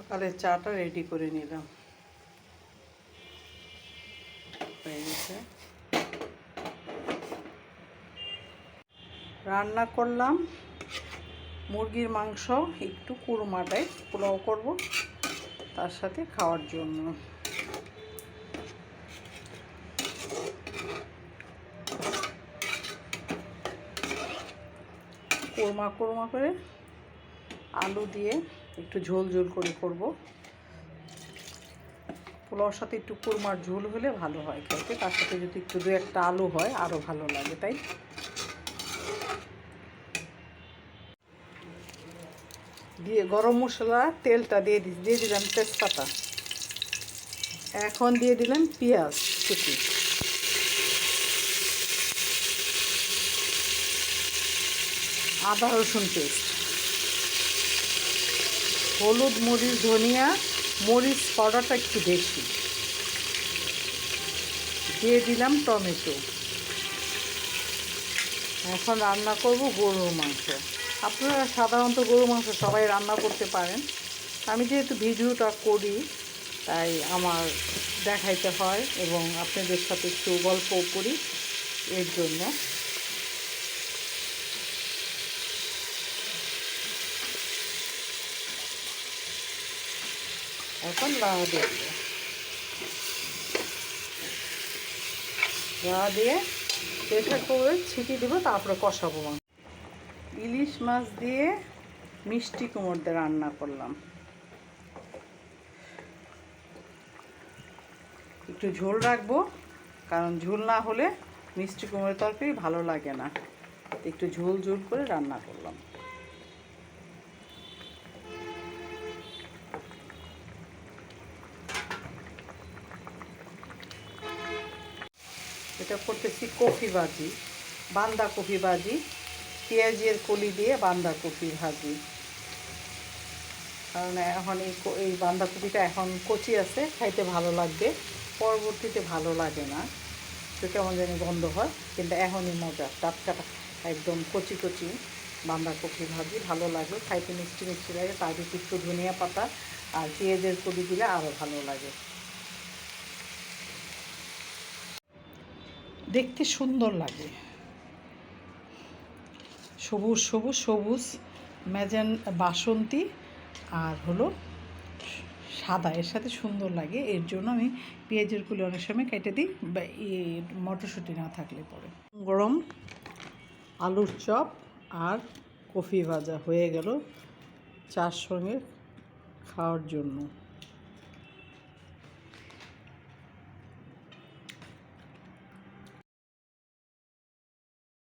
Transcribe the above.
সকালের চাটা রেডি করে নিলাম। রান্না করলাম। মুরগির মাংস, একটু কুরমাটাই পোলাও করব তার সাথে খাওয়ার জন্য। কোরমা কোরমা করে আলু দিয়ে একটু ঝোল ঝোল করে করব। পোলাওর সাথে একটু কোরমার ঝোল হলে ভালো হয় খেতে, তার সাথে যদি একটু দু একটা আলু হয় আরও ভালো লাগে, তাই? দিয়ে গরম মশলা, তেলটা দিয়ে দি দিয়ে দিলাম তেজপাতা। এখন দিয়ে দিলাম পেঁয়াজ কুচি। আদা রসুন পেস্ট। হলুদ মরিচ, ধনিয়া মরিচ পাউডারটা একটু বেশি। দিয়ে দিলাম টমেটো। এখন রান্না করব গরুর মাংস। আপনারা সাধারণত গরুর মাংস সবাই রান্না করতে পারেন। আমি যেহেতু ভিডিওটা করি, তাই আমার দেখাইতে হয় এবং আপনাদের সাথে একটু গল্প করি এর জন্য। এখন লাড়া দিয়ে। লাড়া দিয়ে প্রেশার করে ছিটি দেবো, তারপরে কষাবো মাংস ইলিশ মাছ দিয়ে মিষ্টি কুমড় দিয়ে রান্না করলাম। একটু ঝোল রাখব, কারণ ঝোল না হলে মিষ্টি কুমড়ের তরকারি ভালো লাগে না। একটু ঝোল ঝোল করে রান্না করলাম। এটা করতেছি কফি ভাজি কফি ভাজি, পেঁয়াজের কলি দিয়ে বাঁধাকপি ভাজি। কারণ এখন এই এই বাঁধাকপিটা এখন কচি আছে, খাইতে ভালো লাগবে, পরবর্তীতে ভালো লাগে না। তো কেমন জানি গন্ধ হয়, কিন্তু এখনই মজা টাটকাটা একদম কচি কচি বাঁধাকপি ভাজি, ভালো লাগে, খাইতে মিষ্টি মিষ্টি লাগে, তার একটু ধনিয়া পাতা আর পেঁয়াজের কলি দিলে আরও ভালো লাগে। দেখতে সুন্দর লাগে। সবুজ সবুজ সবুজ ম্যাজেন বাসন্তী আর হলো সাদা। এর সাথে সুন্দর লাগে। এর জন্য আমি পেঁয়াজের কুলি অনেক সময় কেটে দিই বা মটরশুঁটি না থাকলে পরে। গরম আলুর চপ আর কফি ভাজা হয়ে গেল চার সঙ্গে খাওয়ার জন্য।